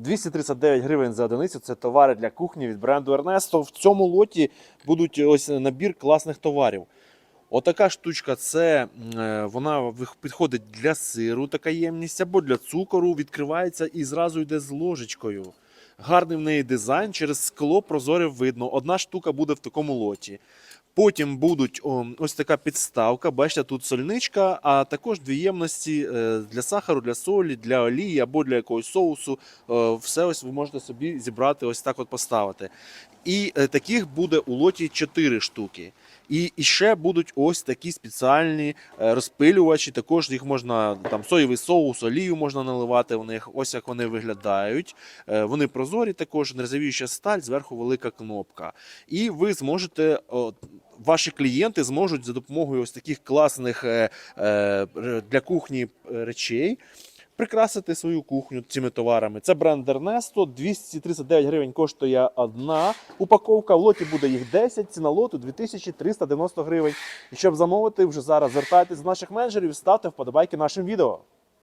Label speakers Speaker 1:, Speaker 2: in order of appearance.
Speaker 1: 239 гривень за одиницю. Це товари для кухні від бренду Ernesto. В цьому лоті будуть ось набір класних товарів. Отака штучка, це е, вона підходить для сиру, така ємність, або для цукору, відкривається і зразу йде з ложечкою. Гарний в неї дизайн, через скло прозоре видно. Одна штука буде в такому лоті. Потім будуть ось така підставка. Бачите, тут сольничка, а також дві ємності е, для сахару, для солі, для олії або для якогось соусу. Е, Все ось ви можете собі зібрати, ось так от поставити. І е, таких буде у лоті 4 штуки. І, і ще будуть ось такі спеціальні е, розпилювачі. Також їх можна там соєвий соус, олію можна наливати в них. Ось як вони виглядають. Е, Вони прозорі, також нержавіюча сталь, зверху велика кнопка. І ви зможете. Ваші клієнти зможуть за допомогою ось таких класних е, для кухні речей прикрасити свою кухню цими товарами. Це бренд Ernesto, 239 гривень коштує одна упаковка. В лоті буде їх 10, ціна лоту 2390 гривень. І щоб замовити вже зараз, звертайтесь до наших менеджерів, ставте вподобайки нашим відео.